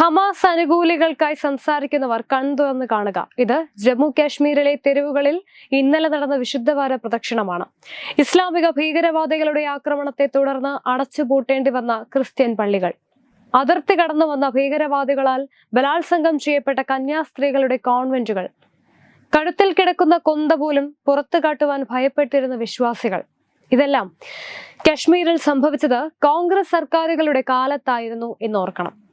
Hamas അനുകൂലികൾക്കായി സംസാരിക്കുന്നവർ കൺതുറന്ന് കാണുക. ഇത് ജമ്മു കാശ്മീരിലെ തെരുവുകളിൽ ഇന്നലെ നടന്ന വിശുദ്ധവാര പ്രദക്ഷിണമാണ്. ഇസ്ലാമിക ഭീകരവാദികളുടെ ആക്രമണത്തെ തുടർന്ന് അടച്ചുപൂട്ടേണ്ടി വന്ന ക്രിസ്ത്യൻ പള്ളികൾ. അതിർത്തി കടന്നു വന്ന ഭീകരവാദികളാൽ ബലാത്സംഗം ചെയ്യപ്പെട്ട കന്യാസ്ത്രീകളുടെ കോൺവെന്റുകൾ. കഴുത്തിൽ കിടക്കുന്ന കൊന്ത പോലും പുറത്തു കാട്ടുവാൻ ഭയപ്പെട്ടിരുന്ന വിശ്വാസികൾ. ഇതെല്ലാം കശ്മീരിൽ സംഭവിച്ചത് കോൺഗ്രസ് സർക്കാരുകളുടെ കാലത്തായിരുന്നു എന്നോർക്കണം.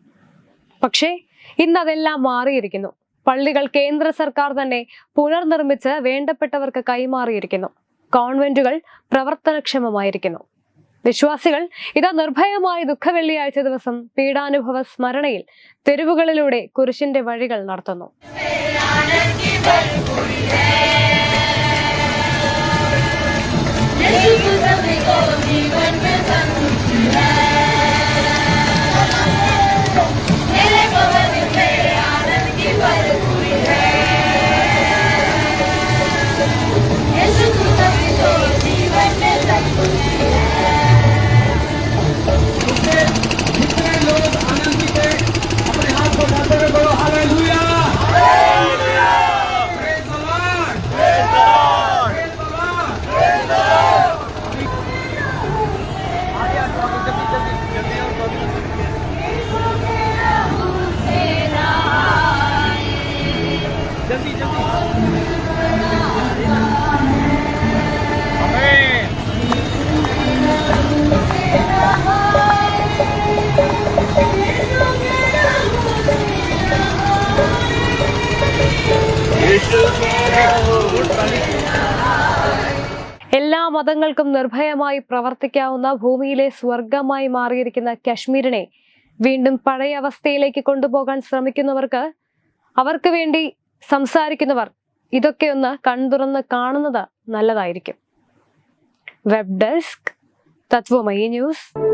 പക്ഷേ ഇന്ന് അതെല്ലാം മാറിയിരിക്കുന്നു. പള്ളികൾ കേന്ദ്ര സർക്കാർ തന്നെ പുനർനിർമ്മിച്ച് വേണ്ടപ്പെട്ടവർക്ക് കൈമാറിയിരിക്കുന്നു. കോൺവെന്റുകൾ പ്രവർത്തനക്ഷമമായിരിക്കുന്നു. വിശ്വാസികൾ ഇതാ നിർഭയമായ ദുഃഖവെള്ളിയാഴ്ച ദിവസം പീഡാനുഭവ സ്മരണയിൽ തെരുവുകളിലൂടെ കുരിശിന്റെ വഴികൾ നടത്തുന്നു. എല്ലാ മതങ്ങൾക്കും നിർഭയമായി പ്രവർത്തിക്കാവുന്ന ഭൂമിയിലെ സ്വർഗമായി മാറിയിരിക്കുന്ന കശ്മീരിനെ വീണ്ടും പഴയ അവസ്ഥയിലേക്ക് കൊണ്ടുപോകാൻ ശ്രമിക്കുന്നവർക്ക് അവർക്ക് വേണ്ടി സംസാരിക്കുന്നവർ ഇതൊക്കെ ഒന്ന് കൺതുറന്ന് കാണുന്നത് നല്ലതായിരിക്കും. Web desk Tatwamayi news